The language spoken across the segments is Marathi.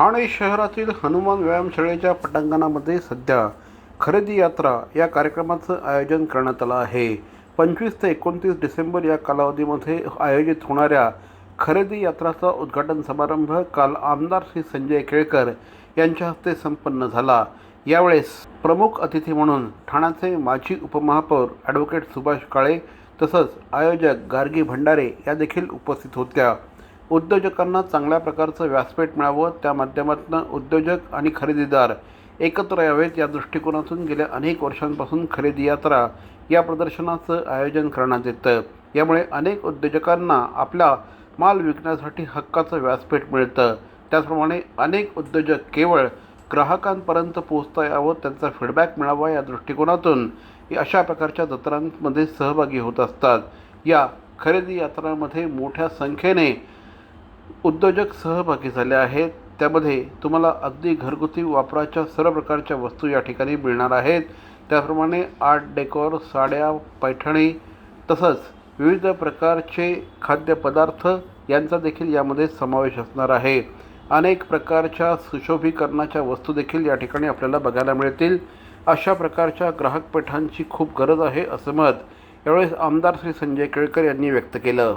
ठाणे शहरातील हनुमान व्यायामशाळेच्या पटांगणामध्ये सध्या खरेदी यात्रा या कार्यक्रमाचं आयोजन करण्यात आलं आहे. पंचवीस ते एकोणतीस डिसेंबर या कालावधीमध्ये आयोजित होणाऱ्या खरेदी यात्राचा उद्घाटन समारंभ काल आमदार श्री संजय केळकर यांच्या हस्ते संपन्न झाला. यावेळेस प्रमुख अतिथी म्हणून ठाण्याचे माजी उपमहापौर ॲडव्होकेट सुभाष काळे तसंच आयोजक गार्गी भंडारे या देखील उपस्थित होत्या. उद्योजकांना चांगल्या प्रकारचं व्यासपीठ मिळावं त्या माध्यमातून उद्योजक आणि खरेदीदार एकत्र यावेत. या दृष्टिकोनातून गेल्या अनेक वर्षांपासून खरेदी यात्रा या प्रदर्शनाचं आयोजन करण्यात येतं. यामुळे अनेक उद्योजकांना आपला माल विकण्यासाठी हक्काचं व्यासपीठ मिळतं. त्याचप्रमाणे अनेक उद्योजक केवळ ग्राहकांपर्यंत पोहोचता यावं त्यांचा फीडबॅक मिळावा या दृष्टिकोनातून अशा प्रकारच्या जत्रांमध्ये सहभागी होत असतात. या खरेदी यात्रांमध्ये मोठ्या संख्येने उद्योजक सहभागी झाले आहेत. त्यामध्ये तुम्हाला अगदी घरगुती वापराच्या सर्व प्रकारच्या वस्तू या ठिकाणी मिळणार आहेत. त्याप्रमाणे आर्ट डेकोर साड्या पैठणी तसंच विविध प्रकारचे खाद्यपदार्थ यांचा देखील यामध्ये समावेश असणार आहे. अनेक प्रकारच्या सुशोभीकरणाच्या वस्तू देखील या ठिकाणी आपल्याला बघायला मिळतील. अशा प्रकारच्या ग्राहक पेठांची खूप गरज आहे असं मत यावेळेस आमदार श्री संजय केळकर यांनी व्यक्त केलं.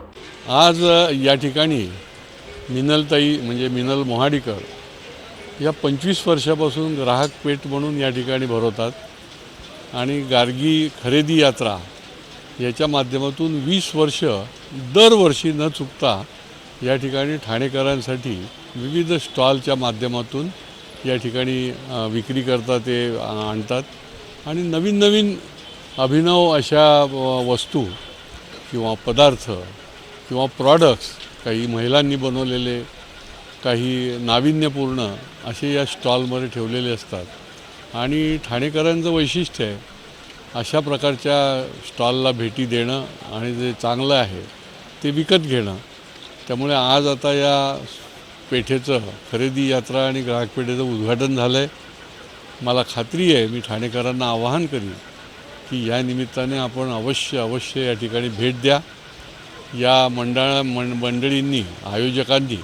आज या ठिकाणी मिनलताई म्हणजे मिनल मोहाडीकर या पंचवीस वर्षापासून ग्राहक पेठ म्हणून या ठिकाणी भरवतात. आणि गार्गी खरेदी यात्रा याच्या माध्यमातून वीस वर्ष दरवर्षी न चुकता या ठिकाणी ठाणेकरांसाठी विविध स्टॉलच्या माध्यमातून या ठिकाणी विक्री करता ते आणतात. आणि नवीन नवीन अभिनव अशा वस्तू किंवा पदार्थ किंवा प्रॉडक्ट्स काही महिलांनी बनवलेले काही नाविन्यपूर्ण असे या स्टॉलमध्ये ठेवलेले असतात. आणि ठाणेकरांचं वैशिष्ट्य आहे अशा प्रकारच्या स्टॉलला भेटी देणं आणि जे चांगलं आहे ते विकत घेणं. त्यामुळे आज आता या पेठेचं खरेदी यात्रा आणि ग्राहक पेठेचं उद्घाटन झालं आहे मला खात्री आहे मी ठाणेकरांना आवाहन करीन की या निमित्ताने आपण अवश्य अवश्य या ठिकाणी भेट द्या. या मंडळा मंड मंडळींनी आयोजकांनी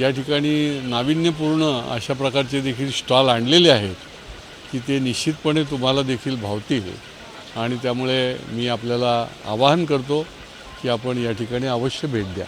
या ठिकाणी नाविन्यपूर्ण अशा प्रकारचे देखील स्टॉल आणलेले आहेत की ते निश्चितपणे तुम्हाला देखील भावतील. आणि त्यामुळे मी आपल्याला आवाहन करतो की आपण या ठिकाणी अवश्य भेट द्या.